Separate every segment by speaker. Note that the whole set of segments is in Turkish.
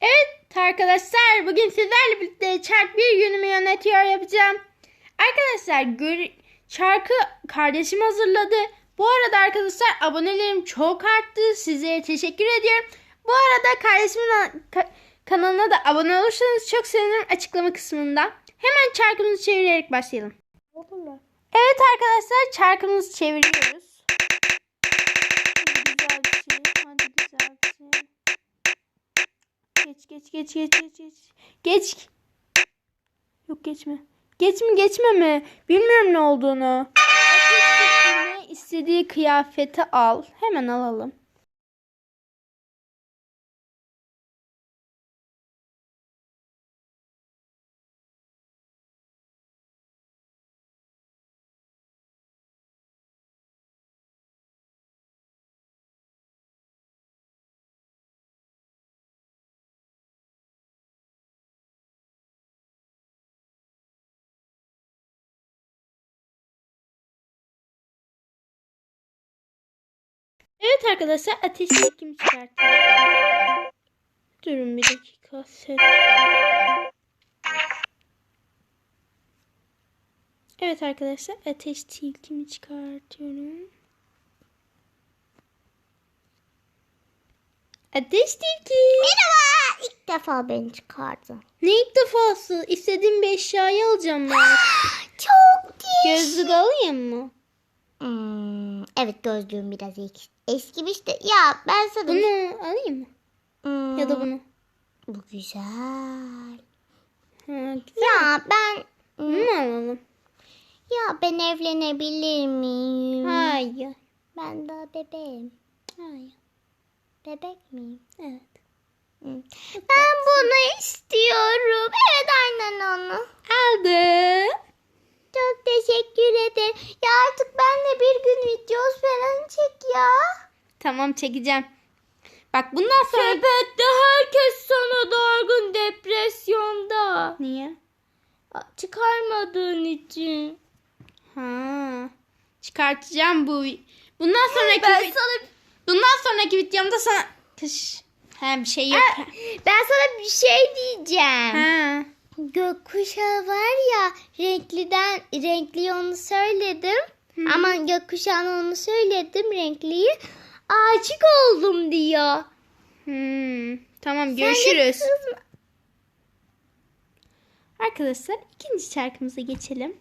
Speaker 1: Evet arkadaşlar bugün sizlerle birlikte çark bir günümü yönetiyor yapacağım. Arkadaşlar gör- çarkı kardeşim hazırladı. Bu arada arkadaşlar abonelerim çok arttı. Sizlere teşekkür ediyorum. Bu arada kardeşimin ka- kanalına da abone olursanız çok sevinirim açıklama kısmında. Hemen çarkımızı çevirerek başlayalım. Evet arkadaşlar çarkımızı çeviriyoruz. Geç geç geç geç geç geç. Geç. Yok geçme. Geç mi geçme mi? Bilmiyorum ne olduğunu. İstediği kıyafeti al. Hemen alalım. Evet arkadaşlar ateşi kim çıkartıyor? Durun bir dakika. Ses. Evet arkadaşlar ateş tilkimi çıkartıyorum. Ateş tilki.
Speaker 2: Merhaba. İlk defa beni çıkardı.
Speaker 1: Ne ilk defası? İstediğim bir eşyayı alacağım ben.
Speaker 2: Çok iyi.
Speaker 1: Gözlük alayım mı?
Speaker 2: Hmm, evet gözlüğüm biraz eski, eskimiş de. Ya ben sana...
Speaker 1: Bunu alayım mı?
Speaker 2: Hmm,
Speaker 1: Ya da bunu.
Speaker 2: Bu güzel.
Speaker 1: Ha, güzel.
Speaker 2: Ya ben...
Speaker 1: Bunu mu alalım?
Speaker 2: Ya ben evlenebilir miyim?
Speaker 1: Hayır.
Speaker 2: Ben daha bebeğim.
Speaker 1: Hayır.
Speaker 2: Bebek miyim?
Speaker 1: Evet.
Speaker 2: Hmm. Ben bunu istiyorum. Evet aynen onu.
Speaker 1: Aldım.
Speaker 2: Çok teşekkür ederim. Ya artık benle bir gün ya.
Speaker 1: Tamam çekeceğim. Bak bundan sonra... Sepette herkes sana dargın depresyonda. Niye?
Speaker 2: Çıkarmadığın için.
Speaker 1: Ha. Çıkartacağım bu. Bundan sonraki
Speaker 2: Ben
Speaker 1: vi-
Speaker 2: sana
Speaker 1: bundan sonraki videomda sana kış. Ha bir şey yok.
Speaker 2: ben sana bir şey diyeceğim.
Speaker 1: Ha.
Speaker 2: Gökkuşağı var ya renkliden renkli onu söyledim. Ama gökkuşağına onu söyledim renkliyi. Aşık oldum diyor.
Speaker 1: Hmm. Tamam görüşürüz. Arkadaşlar ikinci şarkımıza geçelim.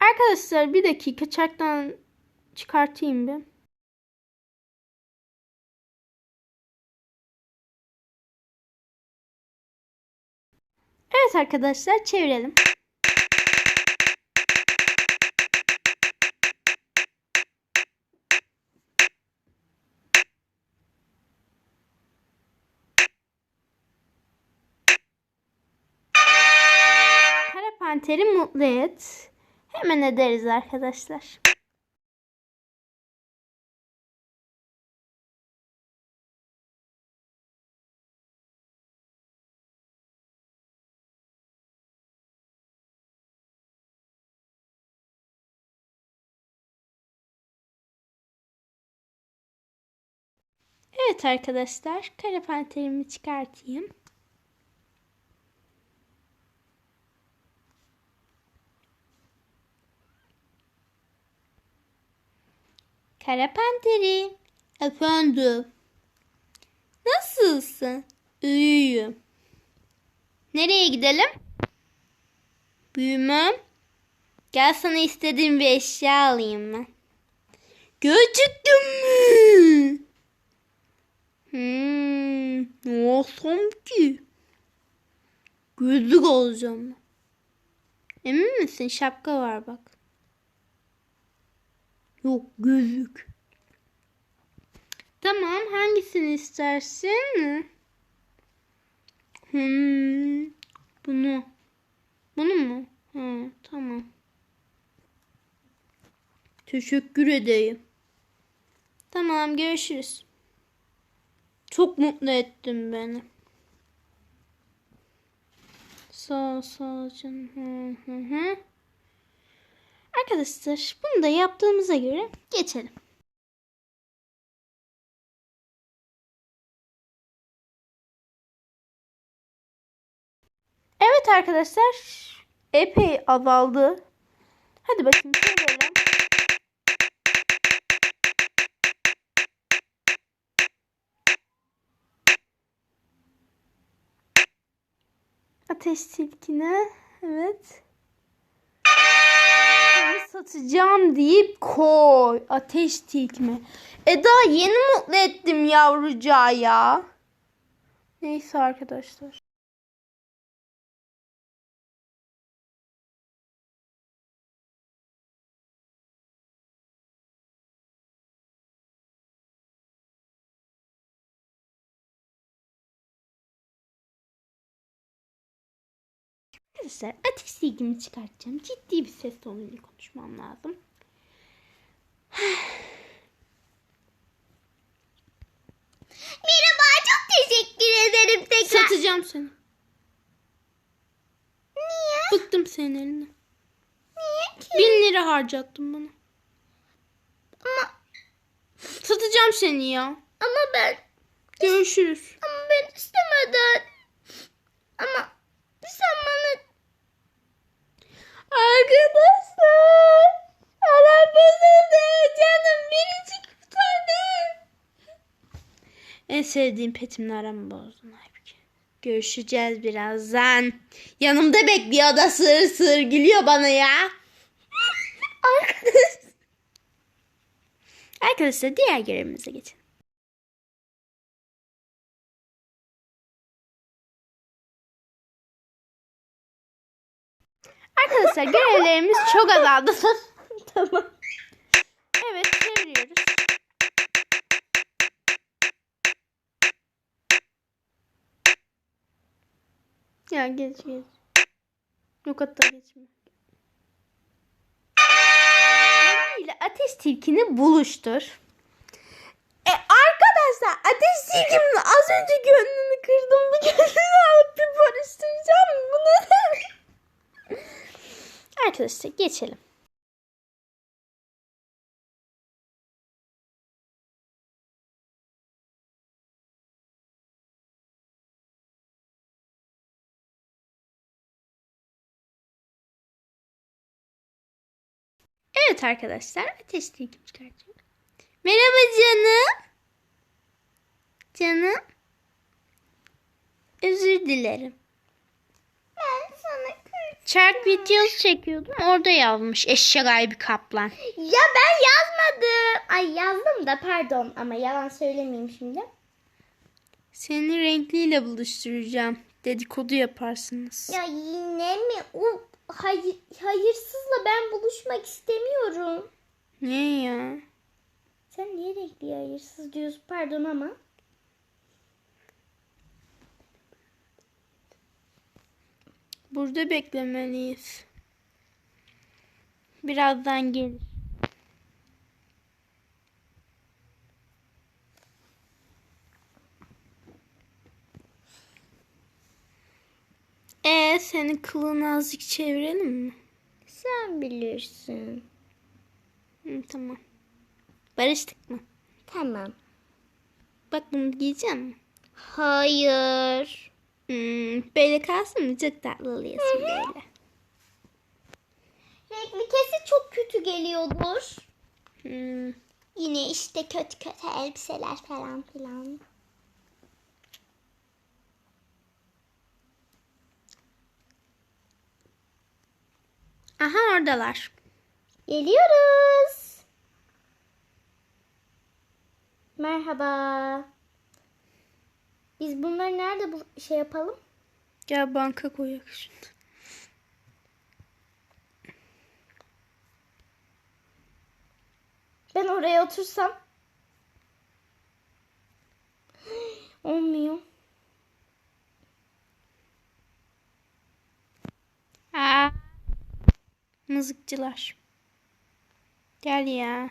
Speaker 1: Arkadaşlar bir dakika çarktan çıkartayım bir. Evet arkadaşlar çevirelim. Kara Panter'i mutlu et. Hemen ederiz arkadaşlar. Evet arkadaşlar, kara panterimi çıkartayım. Kara panteri. Efendim. Nasılsın? İyiyim. Nereye gidelim? Büyümem. Gel sana istediğim bir eşya alayım ben. Gerçekten mi? Hmm, ne alsam ki? Gözlük alacağım. Emin misin? Şapka var bak. Yok gözlük. Tamam hangisini istersin? Hmm, bunu. Bunu mu? Ha, tamam. Teşekkür edeyim. Tamam görüşürüz. Çok mutlu ettin beni. Sağ sağ canım. Hı hı hı. Arkadaşlar bunu da yaptığımıza göre geçelim. Evet arkadaşlar epey azaldı. Hadi bakayım Ateş silkine. Evet. Seni satacağım deyip koy. Ateş tilkme. E daha yeni mutlu ettim yavrucağı ya. Neyse arkadaşlar. Arkadaşlar ateş silgimi çıkartacağım. Ciddi bir ses tonuyla konuşmam lazım.
Speaker 2: Merhaba çok teşekkür ederim tekrar.
Speaker 1: Satacağım seni.
Speaker 2: Niye?
Speaker 1: Bıktım senin elinden.
Speaker 2: Niye ki?
Speaker 1: Bin lira harcattın bana.
Speaker 2: Ama,
Speaker 1: Satacağım seni ya.
Speaker 2: ama ben
Speaker 1: Görüşürüz.
Speaker 2: ama ben istemedim. Ama sen bana
Speaker 1: Arkadaşlar. Aram bozuldu. Canım biricik bir tane. En sevdiğim petimle aramı bozdun halbuki. Görüşeceğiz birazdan. Yanımda bekliyor da sır sır gülüyor bana ya. Arkadaş. Arkadaşlar diğer görevimize geçelim. Arkadaşlar görevlerimiz çok azaldı. tamam. Ya geç geç. Yok hatta geçme. ile ateş tilkini buluştur. E arkadaşlar ateş tilkinin az önce gönlünü kırdım. Bu gönlünü alıp bir barıştıracağım. Bu ne? Arkadaşlar geçelim. Evet arkadaşlar ateş tilkim çıkartacağım. Merhaba canım. Canım. Özür dilerim.
Speaker 2: ben sana kır.
Speaker 1: Çark videosu çekiyordum. Orada yazmış eşek bir kaplan.
Speaker 2: Ya ben yazmadım. Ay yazdım da pardon ama yalan söylemeyeyim şimdi.
Speaker 1: Seni renkliyle buluşturacağım. Dedikodu yaparsınız.
Speaker 2: Ya yine mi? O hayır, hayırsızla ben buluşmak istemiyorum.
Speaker 1: Niye ya?
Speaker 2: Sen niye renkli hayırsız diyorsun pardon ama.
Speaker 1: Burada beklemeliyiz. Birazdan gelir. Ee, senin kılını azıcık çevirelim mi?
Speaker 2: Sen bilirsin.
Speaker 1: Hı, tamam. Barıştık mı?
Speaker 2: Tamam.
Speaker 1: Bak bunu giyeceğim mi?
Speaker 2: Hayır.
Speaker 1: Hmm, böyle kalsın mı? Çok tatlı oluyorsun böyle.
Speaker 2: Renkli kesi çok kötü geliyordur.
Speaker 1: Hmm.
Speaker 2: Yine işte kötü kötü elbiseler falan filan.
Speaker 1: Aha oradalar.
Speaker 2: Geliyoruz. Merhaba. Biz bunları nerede bu şey yapalım?
Speaker 1: Gel banka koyak şimdi.
Speaker 2: Ben oraya otursam. Olmuyor.
Speaker 1: Aa. Mızıkçılar. Gel ya.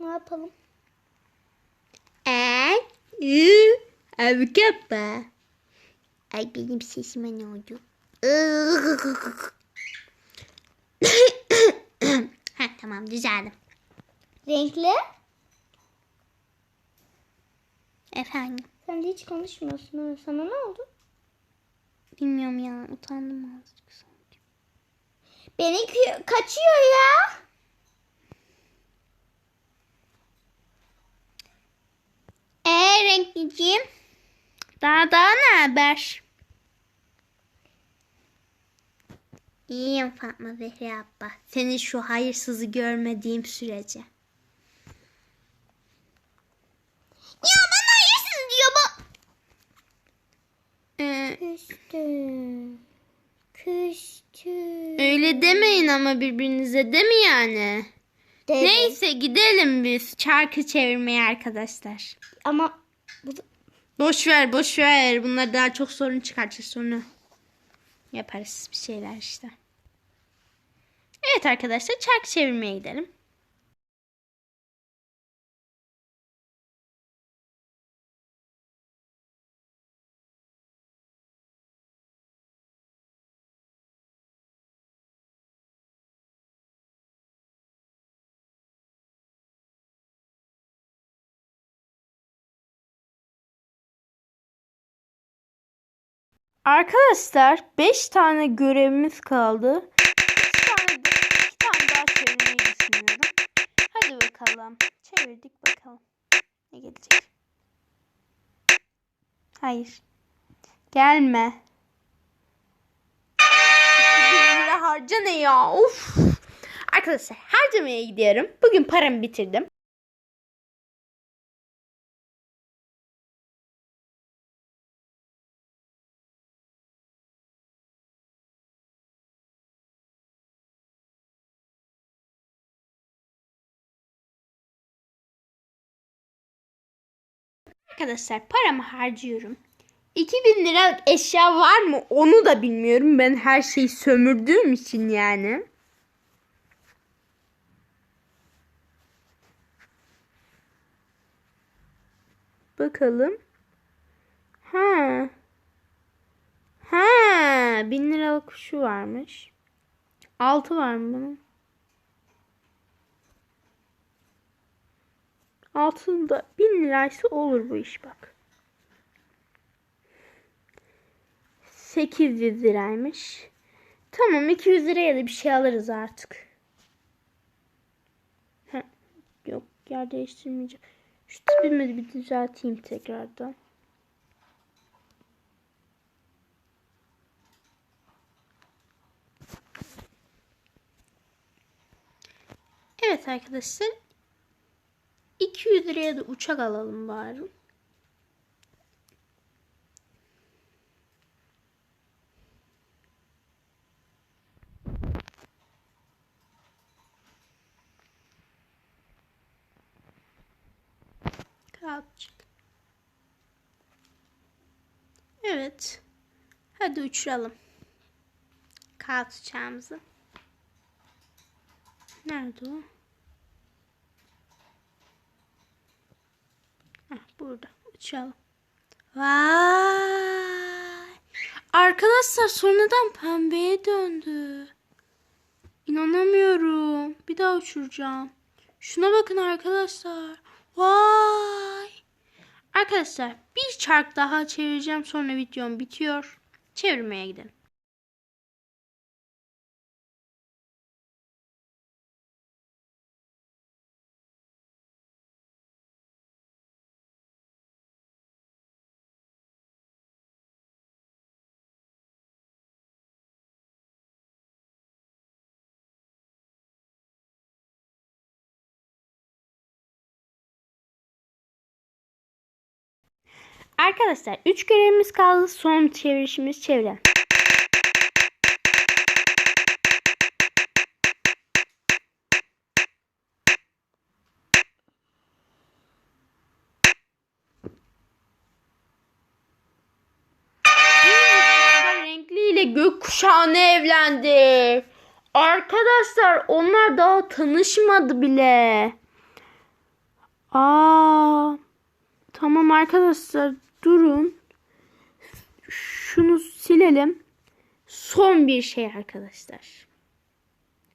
Speaker 2: Ne yapalım?
Speaker 1: Ay, ı, abi kappa.
Speaker 2: Ay benim sesime ne oldu? Heh, tamam düzeldim. Renkli? Efendim?
Speaker 1: Sen de hiç konuşmuyorsun. ha. Sana ne oldu?
Speaker 2: Bilmiyorum ya utandım azıcık. Beni kaçıyor ya. Eee renkliciğim.
Speaker 1: Daha daha ne haber?
Speaker 2: İyiyim Fatma Zehra abla.
Speaker 1: Seni şu hayırsızı görmediğim sürece.
Speaker 2: Ya bana hayırsız diyor bu.
Speaker 1: Ee,
Speaker 2: Küstü. Küstü.
Speaker 1: öyle demeyin ama birbirinize değil mi yani?
Speaker 2: Dedi.
Speaker 1: Neyse gidelim biz çarkı çevirmeye arkadaşlar.
Speaker 2: Ama
Speaker 1: Boş ver boş ver. Bunlar daha çok sorun çıkartır sonra. Yaparız bir şeyler işte. Evet arkadaşlar çarkı çevirmeye gidelim. Arkadaşlar 5 tane görevimiz kaldı. 2 tane, iki tane daha çevirmeyi düşünüyorum. Hadi bakalım. Çevirdik bakalım. Ne gelecek? Hayır. Gelme. Harca ne ya? Of. Arkadaşlar harcamaya gidiyorum. Bugün paramı bitirdim. Arkadaşlar paramı harcıyorum. 2000 lira eşya var mı onu da bilmiyorum. Ben her şeyi sömürdüğüm için yani. Bakalım. Ha. Ha, 1000 liralık şu varmış. 6 var mı bunun? Altında 1000 liraysa olur bu iş bak. 800 liraymış. Tamam 200 liraya da bir şey alırız artık. Heh, yok yer değiştirmeyeceğim. Şu tipimi bir düzelteyim tekrardan. Evet arkadaşlar 200 liraya da uçak alalım bari. Kağıtçık. Evet. Hadi uçuralım. Kağıt uçağımızı. Nerede o? Heh, burada. Uçalım. Vay. Arkadaşlar sonradan pembeye döndü. İnanamıyorum. Bir daha uçuracağım. Şuna bakın arkadaşlar. Vay. Arkadaşlar bir çark daha çevireceğim. Sonra videom bitiyor. Çevirmeye gidelim. Arkadaşlar 3 görevimiz kaldı. Son çevirişimiz çevirelim. renkliyle gökkuşağına evlendi. Arkadaşlar onlar daha tanışmadı bile. Aa, tamam arkadaşlar durun. şunu silelim. Son bir şey arkadaşlar.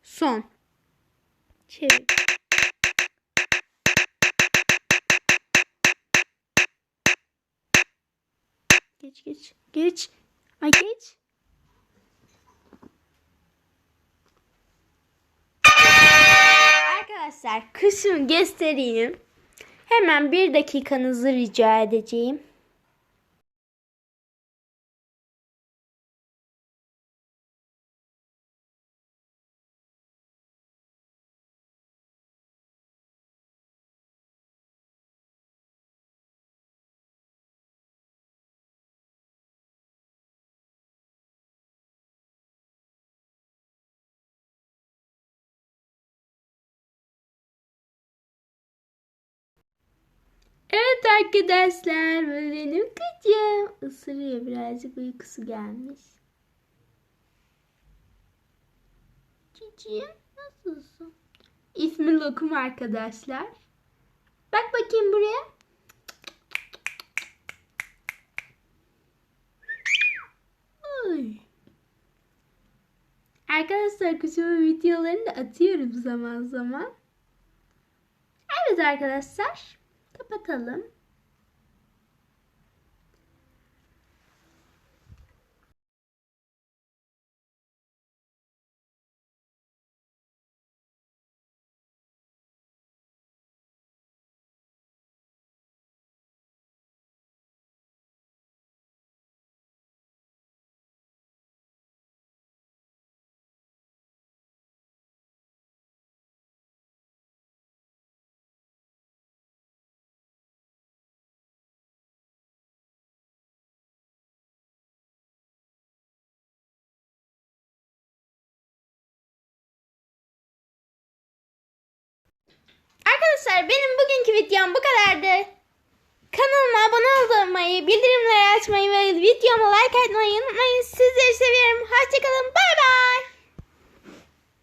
Speaker 1: Son. Çevir. Geç geç. Geç. Ay geç. Arkadaşlar kısmı göstereyim. Hemen bir dakikanızı rica edeceğim. Evet arkadaşlar benim kızım ısırıyor birazcık uykusu gelmiş. Ciciğim nasılsın? İsmi Lokum arkadaşlar. Bak bakayım buraya. Ay. Arkadaşlar kuşumun videolarını da atıyorum zaman zaman. Evet arkadaşlar. Kapatalım. Arkadaşlar benim bugünkü videom bu kadardı. Kanalıma abone olmayı, bildirimleri açmayı ve videoma like atmayı unutmayın. Sizleri seviyorum. Hoşçakalın. Bay bay.